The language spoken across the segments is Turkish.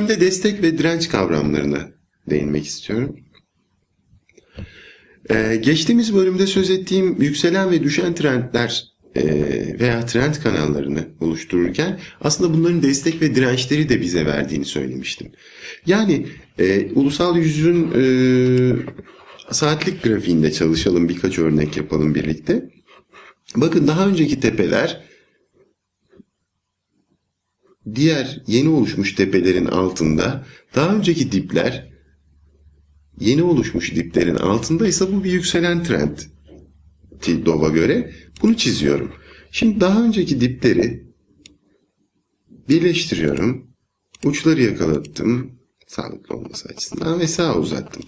bölümde destek ve direnç kavramlarına değinmek istiyorum. Ee, geçtiğimiz bölümde söz ettiğim yükselen ve düşen trendler e, veya trend kanallarını oluştururken aslında bunların destek ve dirençleri de bize verdiğini söylemiştim. Yani e, ulusal yüzün e, saatlik grafiğinde çalışalım birkaç örnek yapalım birlikte. Bakın daha önceki tepeler diğer yeni oluşmuş tepelerin altında daha önceki dipler yeni oluşmuş diplerin altındaysa bu bir yükselen trend Tildov'a göre bunu çiziyorum. Şimdi daha önceki dipleri birleştiriyorum. Uçları yakalattım. Sağlıklı olması açısından ve sağa uzattım.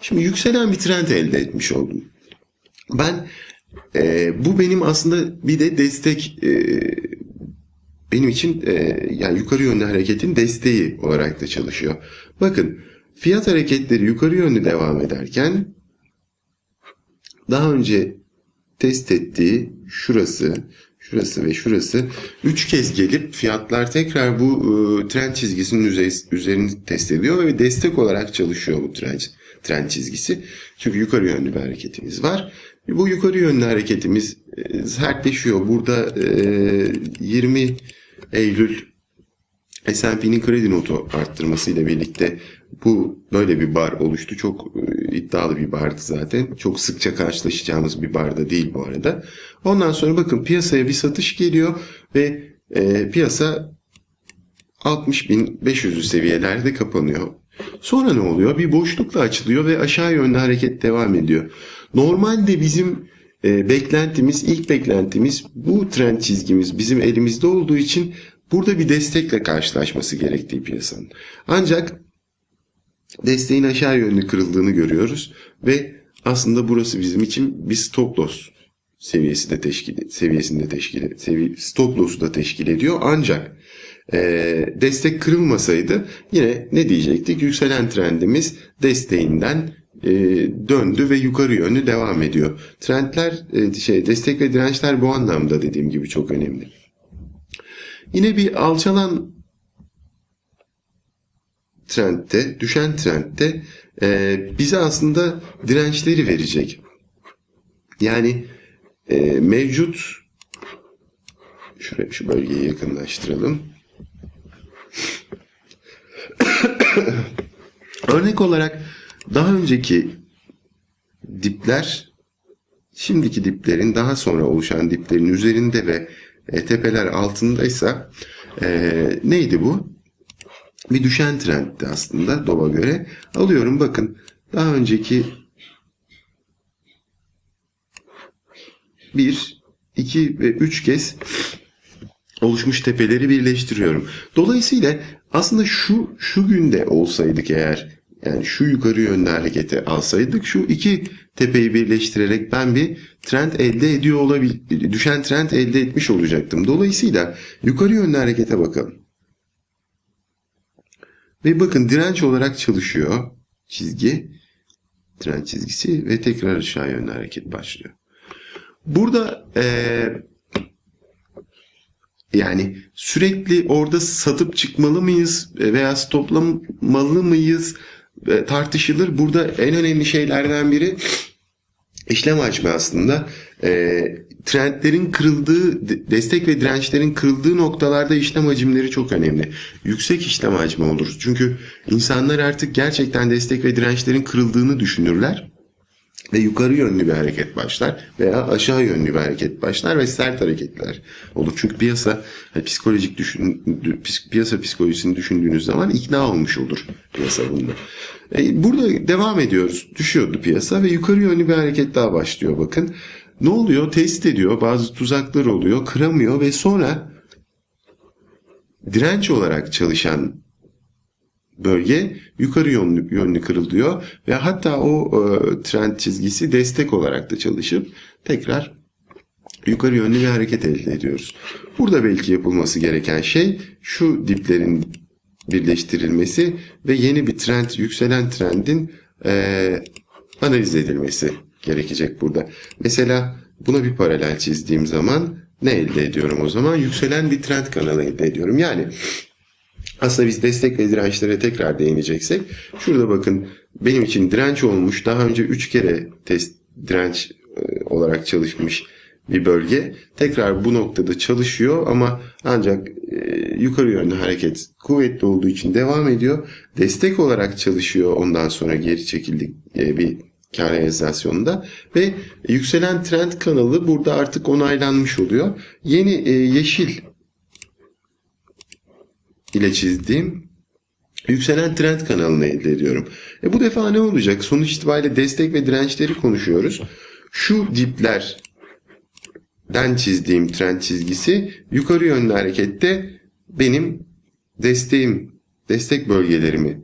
Şimdi yükselen bir trend elde etmiş oldum. Ben e, bu benim aslında bir de destek e, benim için e, yani yukarı yönlü hareketin desteği olarak da çalışıyor. Bakın fiyat hareketleri yukarı yönlü devam ederken daha önce test ettiği şurası, şurası ve şurası üç kez gelip fiyatlar tekrar bu e, trend çizgisinin üzeri- üzerini test ediyor ve destek olarak çalışıyor bu trend, trend çizgisi. Çünkü yukarı yönlü bir hareketimiz var. Bu yukarı yönlü hareketimiz e, sertleşiyor. Burada e, 20 Eylül S&P'nin kredi notu arttırmasıyla birlikte bu böyle bir bar oluştu. Çok e, iddialı bir bardı zaten. Çok sıkça karşılaşacağımız bir barda değil bu arada. Ondan sonra bakın piyasaya bir satış geliyor ve e, piyasa 60.500'lü seviyelerde kapanıyor. Sonra ne oluyor? Bir boşlukla açılıyor ve aşağı yönlü hareket devam ediyor. Normalde bizim e, beklentimiz, ilk beklentimiz bu trend çizgimiz bizim elimizde olduğu için burada bir destekle karşılaşması gerektiği piyasanın. Ancak desteğin aşağı yönlü kırıldığını görüyoruz ve aslında burası bizim için bir stop loss seviyesi de teşkil seviyesinde teşkil sevi, stop loss'u da teşkil ediyor. Ancak e, destek kırılmasaydı yine ne diyecektik? Yükselen trendimiz desteğinden e, döndü ve yukarı yönlü devam ediyor. Trendler e, şey destek ve dirençler bu anlamda dediğim gibi çok önemli. Yine bir alçalan trendte, düşen trendte e, bize aslında dirençleri verecek. Yani e, mevcut şuraya şu bölgeyi yakınlaştıralım. Örnek olarak daha önceki dipler şimdiki diplerin daha sonra oluşan diplerin üzerinde ve e, tepeler altındaysa e, neydi bu? Bir düşen trendti aslında DOV'a göre. Alıyorum bakın daha önceki bir, iki ve üç kez oluşmuş tepeleri birleştiriyorum. Dolayısıyla aslında şu şu günde olsaydık eğer yani şu yukarı yönlü hareketi alsaydık şu iki tepeyi birleştirerek ben bir trend elde ediyor olabil düşen trend elde etmiş olacaktım. Dolayısıyla yukarı yönlü harekete bakalım. Ve bakın direnç olarak çalışıyor çizgi. Direnç çizgisi ve tekrar aşağı yönlü hareket başlıyor. Burada eee yani sürekli orada satıp çıkmalı mıyız veya stoplamalı mıyız tartışılır. Burada en önemli şeylerden biri işlem hacmi aslında. E, trendlerin kırıldığı, de- destek ve dirençlerin kırıldığı noktalarda işlem hacimleri çok önemli. Yüksek işlem hacmi olur. Çünkü insanlar artık gerçekten destek ve dirençlerin kırıldığını düşünürler ve yukarı yönlü bir hareket başlar veya aşağı yönlü bir hareket başlar ve sert hareketler olur. Çünkü piyasa hani psikolojik düşün, piyasa psikolojisini düşündüğünüz zaman ikna olmuş olur piyasa bunda. E, burada devam ediyoruz. Düşüyordu piyasa ve yukarı yönlü bir hareket daha başlıyor bakın. Ne oluyor? Test ediyor. Bazı tuzaklar oluyor. Kıramıyor ve sonra direnç olarak çalışan bölge yukarı yönlü, yönlü kırılıyor ve hatta o e, trend çizgisi destek olarak da çalışıp tekrar yukarı yönlü bir hareket elde ediyoruz. Burada belki yapılması gereken şey şu diplerin birleştirilmesi ve yeni bir trend, yükselen trendin e, analiz edilmesi gerekecek burada. Mesela buna bir paralel çizdiğim zaman ne elde ediyorum o zaman? Yükselen bir trend kanalı elde ediyorum. Yani Aslında biz destek ve dirençlere tekrar değineceksek şurada bakın benim için direnç olmuş daha önce 3 kere test direnç e, olarak çalışmış bir bölge. Tekrar bu noktada çalışıyor ama ancak e, yukarı yönlü hareket kuvvetli olduğu için devam ediyor. Destek olarak çalışıyor ondan sonra geri çekildik e, bir kar realizasyonunda ve yükselen trend kanalı burada artık onaylanmış oluyor. Yeni e, yeşil ile çizdiğim yükselen trend kanalını elde ediyorum. E bu defa ne olacak? Sonuç itibariyle destek ve dirençleri konuşuyoruz. Şu diplerden çizdiğim trend çizgisi yukarı yönlü harekette benim desteğim, destek bölgelerimi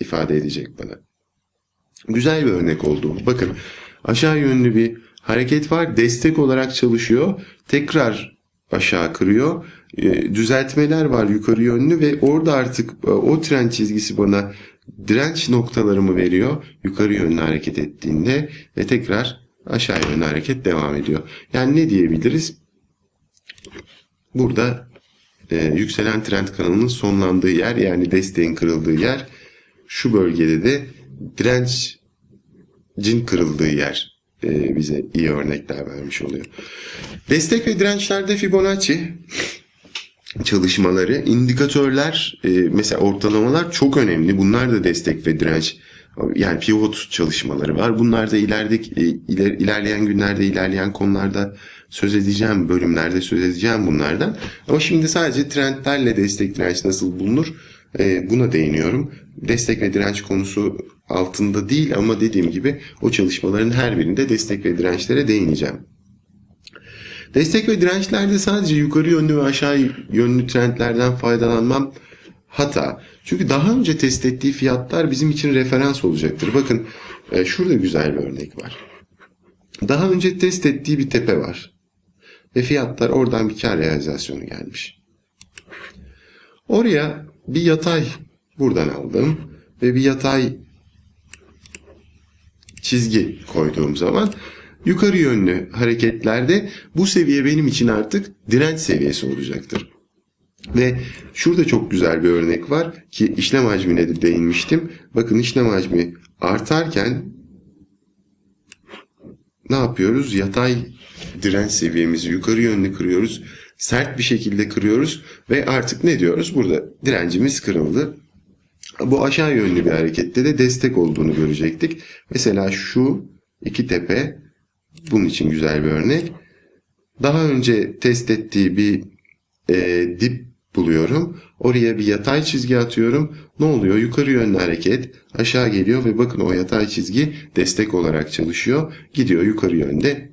ifade edecek bana. Güzel bir örnek oldu. Bakın aşağı yönlü bir hareket var. Destek olarak çalışıyor. Tekrar aşağı kırıyor. E, düzeltmeler var yukarı yönlü ve orada artık e, o trend çizgisi bana direnç noktalarımı veriyor. Yukarı yönlü hareket ettiğinde ve tekrar aşağı yönlü hareket devam ediyor. Yani ne diyebiliriz? Burada e, yükselen trend kanalının sonlandığı yer yani desteğin kırıldığı yer şu bölgede de direncin kırıldığı yer e, bize iyi örnekler vermiş oluyor. Destek ve dirençlerde Fibonacci çalışmaları, indikatörler, e, mesela ortalamalar çok önemli. Bunlar da destek ve direnç yani pivot çalışmaları var. Bunlar da ilerideki e, iler, ilerleyen günlerde, ilerleyen konularda söz edeceğim, bölümlerde söz edeceğim bunlardan. Ama şimdi sadece trendlerle destek direnç nasıl bulunur buna değiniyorum. Destek ve direnç konusu altında değil ama dediğim gibi o çalışmaların her birinde destek ve dirençlere değineceğim. Destek ve dirençlerde sadece yukarı yönlü ve aşağı yönlü trendlerden faydalanmam hata. Çünkü daha önce test ettiği fiyatlar bizim için referans olacaktır. Bakın e, şurada güzel bir örnek var. Daha önce test ettiği bir tepe var. Ve fiyatlar oradan bir kar realizasyonu gelmiş. Oraya bir yatay buradan aldım ve bir yatay çizgi koyduğum zaman yukarı yönlü hareketlerde bu seviye benim için artık direnç seviyesi olacaktır. Ve şurada çok güzel bir örnek var ki işlem hacmine de değinmiştim. Bakın işlem hacmi artarken ne yapıyoruz? Yatay direnç seviyemizi yukarı yönlü kırıyoruz. Sert bir şekilde kırıyoruz ve artık ne diyoruz? Burada direncimiz kırıldı. Bu aşağı yönlü bir harekette de destek olduğunu görecektik. Mesela şu iki tepe bunun için güzel bir örnek. Daha önce test ettiği bir e, dip buluyorum. Oraya bir yatay çizgi atıyorum. Ne oluyor? Yukarı yönlü hareket aşağı geliyor ve bakın o yatay çizgi destek olarak çalışıyor. Gidiyor yukarı yönde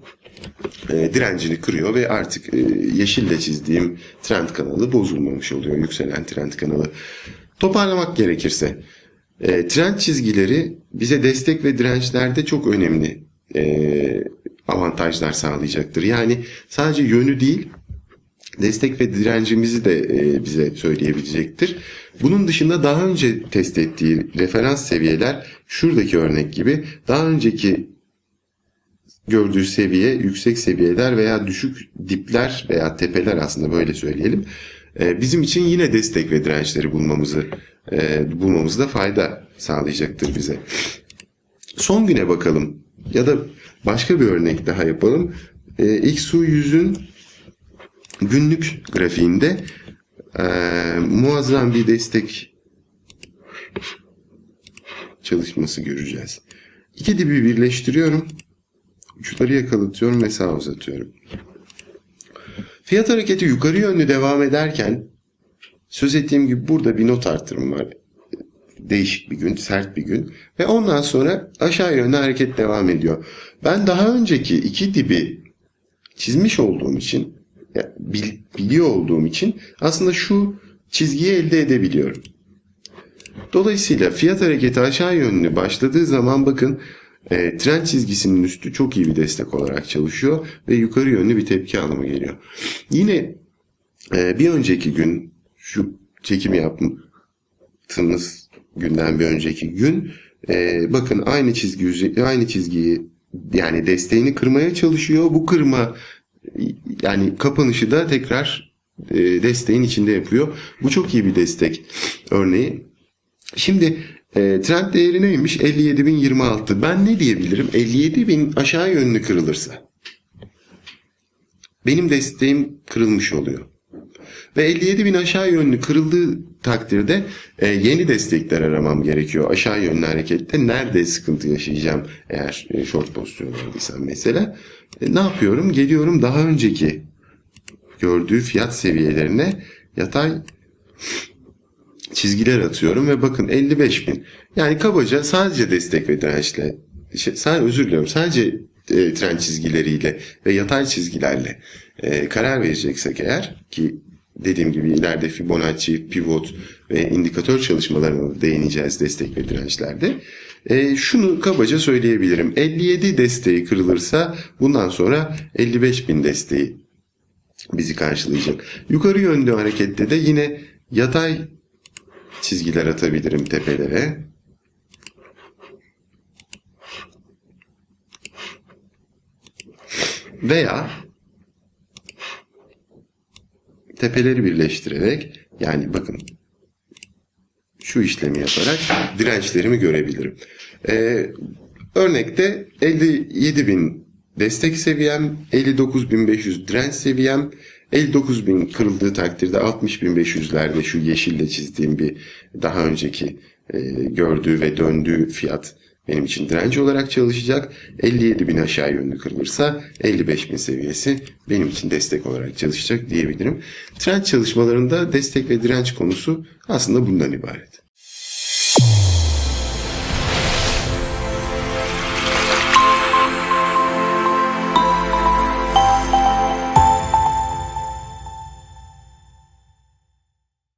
e, direncini kırıyor ve artık e, yeşille çizdiğim trend kanalı bozulmamış oluyor. Yükselen trend kanalı. Toparlamak gerekirse e, trend çizgileri bize destek ve dirençlerde çok önemli e, avantajlar sağlayacaktır. Yani sadece yönü değil destek ve direncimizi de e, bize söyleyebilecektir. Bunun dışında daha önce test ettiği referans seviyeler şuradaki örnek gibi daha önceki gördüğü seviye yüksek seviyeler veya düşük dipler veya tepeler aslında böyle söyleyelim. E, bizim için yine destek ve dirençleri bulmamızı e, bulmamızda fayda sağlayacaktır bize. Son güne bakalım ya da başka bir örnek daha yapalım. E, XU 100'ün günlük grafiğinde e, muazzam bir destek çalışması göreceğiz. İki dibi birleştiriyorum. Uçları yakalatıyorum ve sağa uzatıyorum. Fiyat hareketi yukarı yönlü devam ederken söz ettiğim gibi burada bir not artırımı var. Değişik bir gün, sert bir gün. Ve ondan sonra aşağı yönlü hareket devam ediyor. Ben daha önceki iki dibi çizmiş olduğum için, biliyor olduğum için aslında şu çizgiyi elde edebiliyorum. Dolayısıyla fiyat hareketi aşağı yönlü başladığı zaman bakın e, trend çizgisinin üstü çok iyi bir destek olarak çalışıyor ve yukarı yönlü bir tepki alımı geliyor. Yine e, bir önceki gün şu çekimi yaptığımız günden bir önceki gün e, bakın aynı çizgi aynı çizgiyi yani desteğini kırmaya çalışıyor. Bu kırma yani kapanışı da tekrar e, desteğin içinde yapıyor. Bu çok iyi bir destek örneği. Şimdi e, trend değeri neymiş? 57.026. Ben ne diyebilirim? 57.000 aşağı yönlü kırılırsa. Benim desteğim kırılmış oluyor. Ve 57 bin aşağı yönlü kırıldığı takdirde e, yeni destekler aramam gerekiyor. Aşağı yönlü harekette nerede sıkıntı yaşayacağım eğer e, short pozisyonlardaysam mesela. E, ne yapıyorum? Geliyorum daha önceki gördüğü fiyat seviyelerine yatay çizgiler atıyorum ve bakın 55 bin. Yani kabaca sadece destek ve dirençle, şey, sadece, özür diliyorum sadece e, trend çizgileriyle ve yatay çizgilerle e, karar vereceksek eğer ki dediğim gibi ileride Fibonacci, pivot ve indikatör çalışmalarına da değineceğiz destek ve dirençlerde. E, şunu kabaca söyleyebilirim. 57 desteği kırılırsa bundan sonra 55 bin desteği bizi karşılayacak. Yukarı yönlü harekette de yine yatay çizgiler atabilirim tepelere. Veya tepeleri birleştirerek yani bakın şu işlemi yaparak dirençlerimi görebilirim. Ee, örnekte 57.000 destek seviyem, 59.500 direnç seviyem, 59.000 kırıldığı takdirde 60.500'lerde şu yeşille çizdiğim bir daha önceki e, gördüğü ve döndüğü fiyat benim için direnç olarak çalışacak. 57.000 aşağı yönlü kırılırsa 55.000 seviyesi benim için destek olarak çalışacak diyebilirim. Trend çalışmalarında destek ve direnç konusu aslında bundan ibaret.